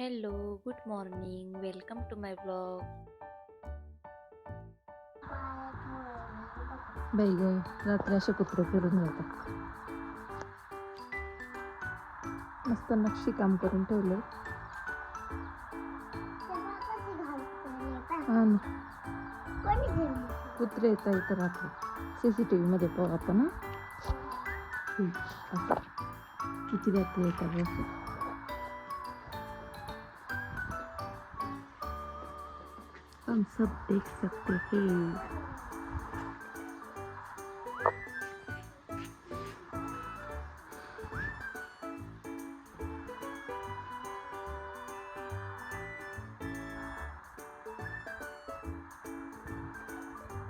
Hello, good morning. Welcome to my blog. बाई ग रात्री असे कुत्रे फिरून जातात मस्त नक्षी काम करून ठेवले हा ना. कुत्रे येतात इथं रात्री. सी सी टी व्हीमध्ये पाहू आपण किती रात्री येतात हम सब देख सकते हैं।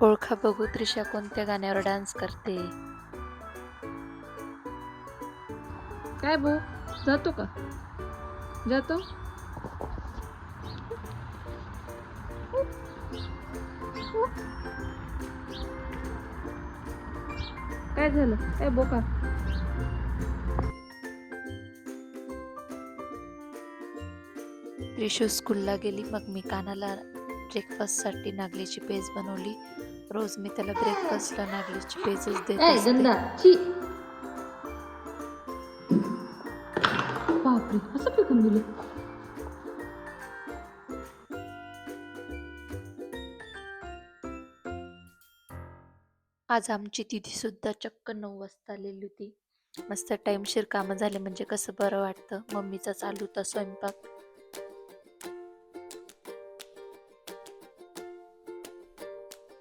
ओळखा बघू त्रिशा कोणत्या गाण्यावर डान्स करते. काय भाऊ? जातो का? जातो? काय झालं? काय बोका. त्रिशू स्कूलला गेली मग मी कानाला ब्रेकफास्टसाठी नागलीची पेज बनवली. रोज मी त्याला ब्रेकफास्टला नागलीची पेजच देत बापरे असं फेकून दिलं. आज आमची दिदी सुद्धा चक्क नऊ वाजता आलेली होती. मस्त टाईमशीर कामं झाले म्हणजे कसं बरं वाटतं. मम्मीचा चालू होता स्वयंपाक.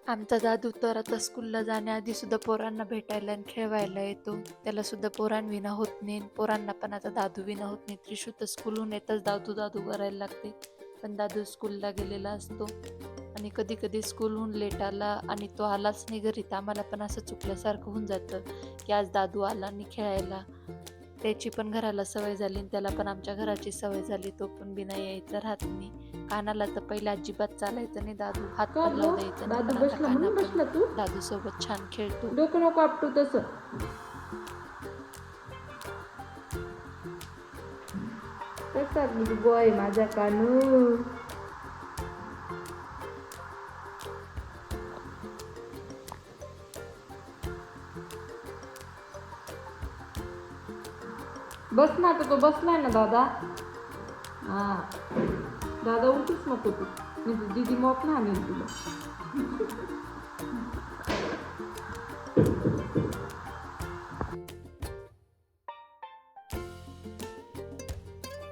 आमचा दादू तर आता स्कूलला जाण्याआधी सुद्धा पोरांना भेटायला आणि खेळवायला येतो. त्याला सुद्धा पोरांविना होत नाही. पोरांना पण आता दादू विना होत नाही. त्रिशू तर स्कूलहून येतच दादू दादू करायला लागते. पण दादू स्कूलला गेलेला असतो आणि कधी कधी स्कूलहून लेट आला आणि तो आलाच नाही घरी तर आम्हाला पण असं चुकल्यासारखं होऊन जातं की आज दादू आला आणि खेळायला. त्याची पण घराला सवय झाली आणि त्याला पण आमच्या घराची सवय झाली. तो पण बिना यायचा राहत नाही. कानाला तर पहिले अजिबात चालायचं नाही दादू. हात पण नाही. दादू सोबत छान खेळतो. डोकं नको आपटू तसं बॉय माझा कानू बस ना आता तो बसलाय ना दादा. हा. दादा उठूच नको तू. म्हणजे मी दिदी मोप ना आणेल तुला.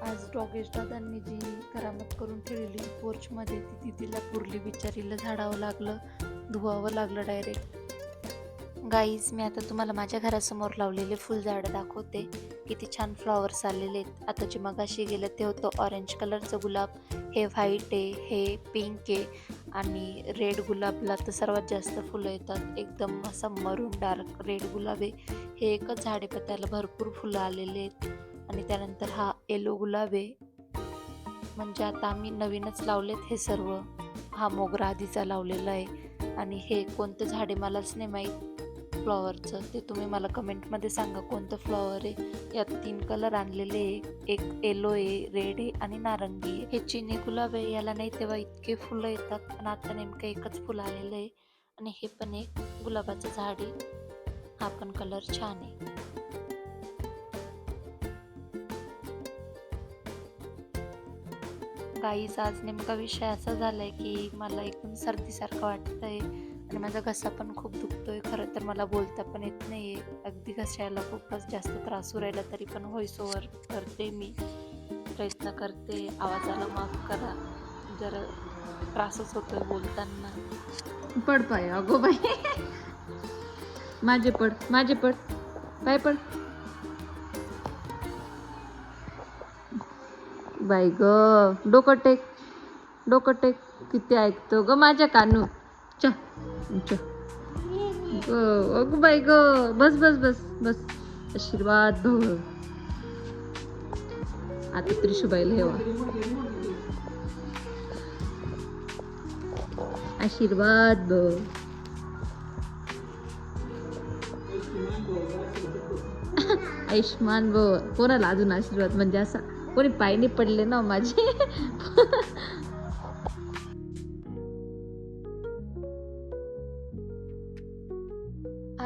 आज डॉगेश दादांनी जी करामत करून ठेवलेली पोर्चमध्ये ती दिदीला पुरली बिचारीला झाडावं लागलं धुवावं लागलं डायरेक्ट गाईज मी आता तुम्हाला माझ्या घरासमोर लावलेले फुलझाडं दाखवते. किती छान फ्लॉवर्स आलेले आहेत. आता जे मगाशी गेलं ते होतं ऑरेंज कलरचं गुलाब. हे व्हाईट आहे हे पिंक आहे आणि रेड गुलाबला तर सर्वात जास्त फुलं येतात. एकदम असं मरून डार्क रेड गुलाब आहे. हे एकच झाड आहे पण त्याला भरपूर फुलं आलेले आहेत. आणि त्यानंतर हा येलो गुलाब आहे. म्हणजे आता आम्ही नवीनच लावलेत हे सर्व. हा मोगरा आधीचा लावलेला आहे. आणि हे कोणतं झाड आहे मलाच नाही माहीत. फ्लॉवरचं? ते तुम्ही मला कमेंटमध्ये सांगा कोणतं फ्लॉवर आहे. यात तीन कलर आणलेले आहे. एक येलो आहे रेड आहे आणि नारंगी आहे. हे चिनी गुलाब आहे. याला नाही तेव्हा इतके फुलं येतात पण आता नेमकं एकच फुलं आलेलं आहे आणि हे पण एक गुलाबाचं झाड आहे. हा पण कलर छान आहे. गाईचा आज नेमका विषय असा झालाय की मला एकदम सर्दीसारखं वाटतंय. आणि माझा घसा पण खूप दुखतोय खरं तर मला बोलता पण येत नाहीये. अगदी घशाला खूपच जास्त त्रास राहिला तरी पण व्हॉइस ओव्हर करते मी. प्रयत्न करते आवाजाला माफ करा. जरा त्रासच होतोय बोलताना. पड पाय अगो बाई. माझे पड माझे पड. पाय पड. बाई ग डोकं टेक डोकं टेक. किती ऐकतो ग माझ्या कानू. च ग बाई ग. बस बस बस बस. आशीर्वाद भव. आता त्रिशुबाईला हेवा आशीर्वाद भव. आयुष्मान भव. कोणाला अजून आशीर्वाद? म्हणजे असा कोणी पायने पडले ना हो माझे?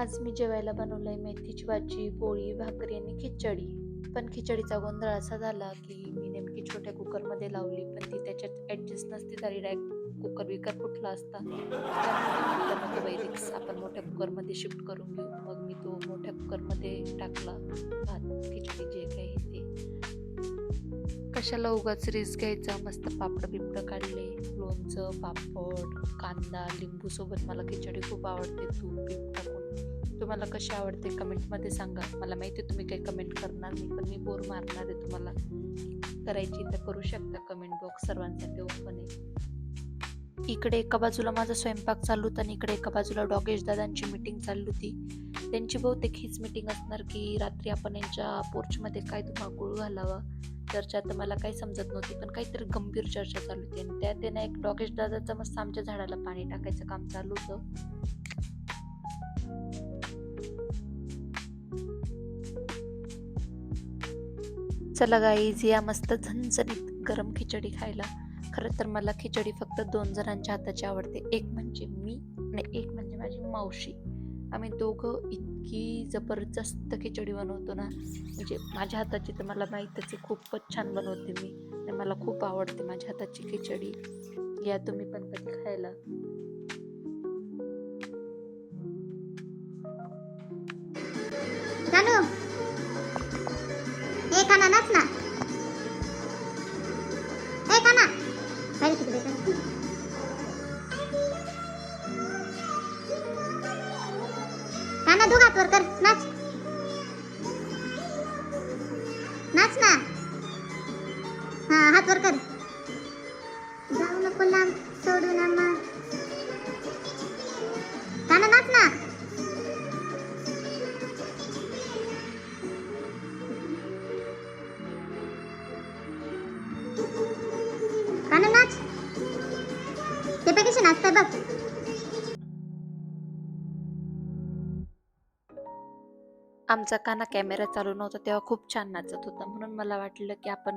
आज मी जेवायला बनवलं आहे मेथीची भाजी पोळी भाकरी आणि खिचडी. पण खिचडीचा गोंधळ असा झाला की मी नेमकी छोट्या कुकरमध्ये लावली पण ती त्याच्यात ॲडजस्ट नसती झाली. डायरेक्ट कुकर विकत फुटला असता. त्यामुळे नको बाई रिक्स आपण मोठ्या कुकरमध्ये शिफ्ट करून घेऊ. मग मी तो मोठ्या कुकरमध्ये टाकला भात खिचडी जे काही ते. कशाला उगाच रिस्क घ्यायचा? मस्त पापड बिपड काढले लोणचं पापड कांदा लिंबू सोबत मला खिचडी खूप आवडते. तूप बीप टाकून तुम्हाला कशी आवडते कमेंटमध्ये सांगा. मला माहिती आहे तुम्ही काही कमेंट करणार नाही पण मी बोर मारणार आहे तुम्हाला. करायची तर करू शकता कमेंट बॉक्स सर्वांसाठी ओपन आहे. इकडे एका बाजूला माझा स्वयंपाक चालू होता आणि इकडे एका बाजूला डॉगेश दादांची मीटिंग चालली होती. त्यांची बहुतेक हीच मीटिंग असणार की रात्री आपण यांच्या पोर्चमध्ये काय धुमाकूळ घालावा चर्चा तर मला काही समजत नव्हती पण काहीतरी गंभीर चर्चा चालू होती. आणि त्यात त्यांना एक डॉगेश दादाचं मस्त आमच्या झाडाला पाणी टाकायचं काम चालू होतं. चला गाईज या मस्त झणझणीत गरम खिचडी खायला. खरं तर मला खिचडी फक्त दोन जणांच्या हाताची आवडते. एक म्हणजे मी आणि एक म्हणजे माझी मावशी. आम्ही दोघं इतकी जबरदस्त खिचडी बनवतो ना. म्हणजे माझ्या हाताची तर मला माहीतच आहे खूपच छान बनवते मी. आणि मला खूप आवडते माझ्या हाताची खिचडी. या तुम्ही पण कधी खायला. का? हा हात वर कर. जाऊ नको लांब सोडू ना मग. काना नाच ना. काना नाच. ते पैकीशी नाचतंय बघ. आमचा काना कॅमेरा चालू नव्हता तेव्हा खूप छान नाचत होता. म्हणून मला वाटलं की आपण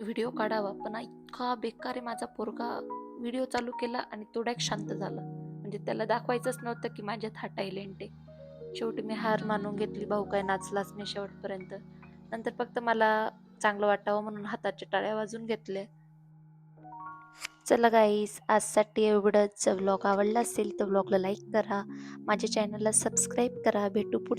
व्हिडिओ काढावा. पण इतका बेकार आहे माझा पोरगा व्हिडिओ चालू केला आणि तो डायरेक्ट शांत झाला. म्हणजे त्याला दाखवायचंच नव्हतं की माझ्यात हा टायलेंट आहे. शेवटी मी हार मानून घेतली भाऊ काय नाचलाच नाही शेवटपर्यंत. नंतर फक्त मला चांगलं वाटावं म्हणून हाताच्या टाळ्या वाजून घेतल्या. चला गाईस आजसाठी एवढंच. व्लॉग आवडला असेल तर व्लॉगला लाईक करा. माझ्या चॅनलला सबस्क्राईब करा. भेटू पुढच्या